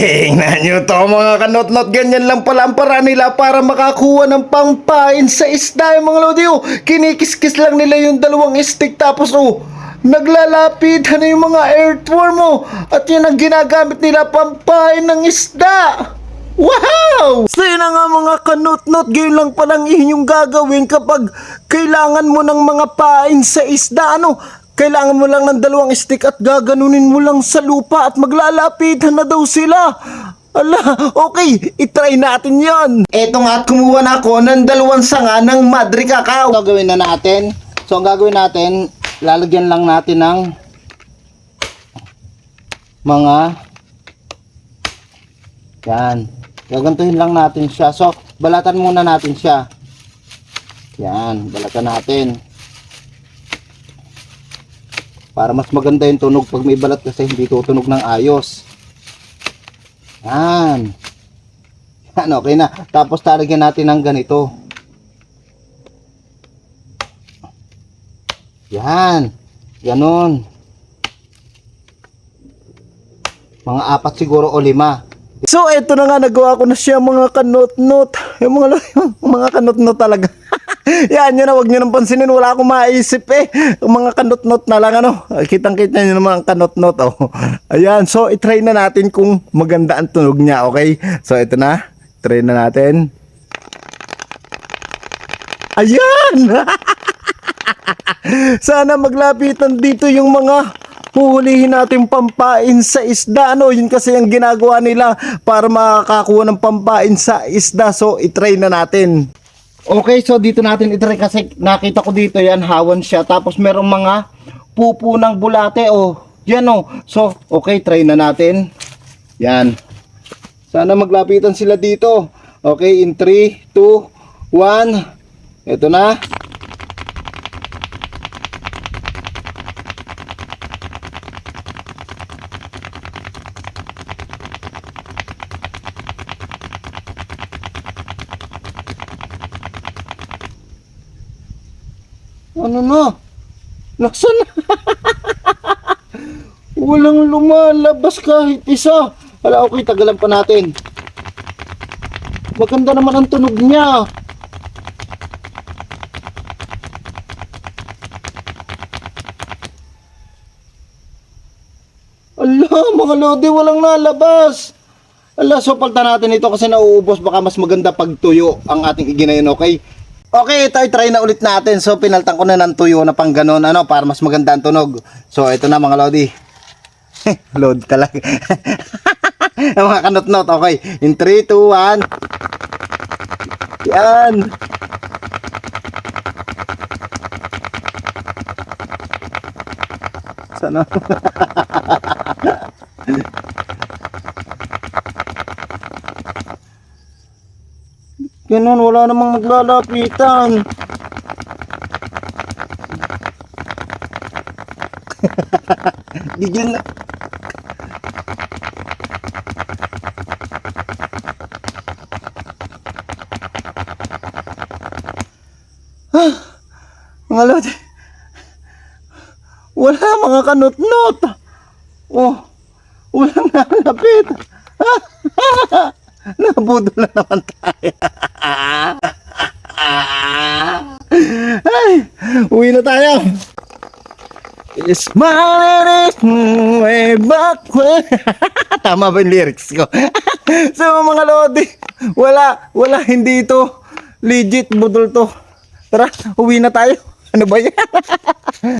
Tingnan nyo to mga kanot-not, ganyan lang pala ang paraan nila para makakuha ng pangpain sa isda yung mga lodi. Oh, kinikiskis lang nila yung dalawang stick tapos oh, naglalapitan na yung mga earthworm oh. At yun ang ginagamit nila pampain ng isda. Wow! So yun na nga mga kanot-not, gayon lang palang inyong gagawin kapag kailangan mo ng mga pain sa isda. Ano? Kailangan mo lang ng dalawang stick at gaganunin mo lang sa lupa at maglalapitan na daw sila. Ala, okay, itry natin yon. Eto nga at kumuha na ako ng dalawang sanga ng Madre Cacao. gagawin na natin. So, ang gagawin natin, lalagyan lang natin ng mga yan. Gagantuhin lang natin siya. So, balatan muna natin siya. Yan, balatan natin. Para mas maganda yung tunog pag may balat kasi hindi tutunog ng ayos. Yan. Yan, okay na. Tapos talagyan natin ng ganito. Yan. Ganon. Mga apat siguro o lima. So eto na nga nagawa ko na siya mga kanot-not. Yung mga mga kanot-not talaga. Yan yun na wag niyo nang pansinin wala akong maisip eh. Mga kanot-not na lang ano. Kitang-kita niyo naman ang kanot-not oh. Ayan, so i-try na natin kung maganda ang tunog niya, okay? So ito na. Try na natin. Ayan! Sana maglapitan dito yung mga huhulihin natin pampain sa isda. Ano, yun kasi ang ginagawa nila para makakakuha ng pampain sa isda. So, itry na natin. Okay, so dito natin itry kasi nakita ko dito yan, hawan siya. Tapos merong mga pupo ng bulate. Oh, yan oh. So, okay, try na natin. Yan. Sana maglapitan sila dito. Okay, in 3, 2, 1. Ito na. Ano na? Nasaan na? Walang lumalabas kahit isa. Wala, okay, tagalan pa natin. Maganda naman ang tunog niya. Ala, mga lodi, walang nalabas. Ala, so palta natin ito kasi nauubos. Baka mas maganda pag tuyo ang ating iginayon, okay? Okay, ito try na ulit natin. So, pinaltan ko na ng tuyo na pang ganun, ano, para mas maganda ang tunog. So, ito na mga lodi. Load talaga. Mga kanot-not, okay. In 3, 2, 1. Yan. Sana. Ganun, wala namang maglalapitan. Gigil na. Ah, mga lodi. Wala mga kanot-not. Oh, walang nalapit. Nabudol na naman tayo. Ay, uwi na tayo. Smiling way back. Tama ba yung lyrics ko? so mga lodi, wala, wala, hindi ito legit budol to. Tara, uwi na tayo. Ano ba yan?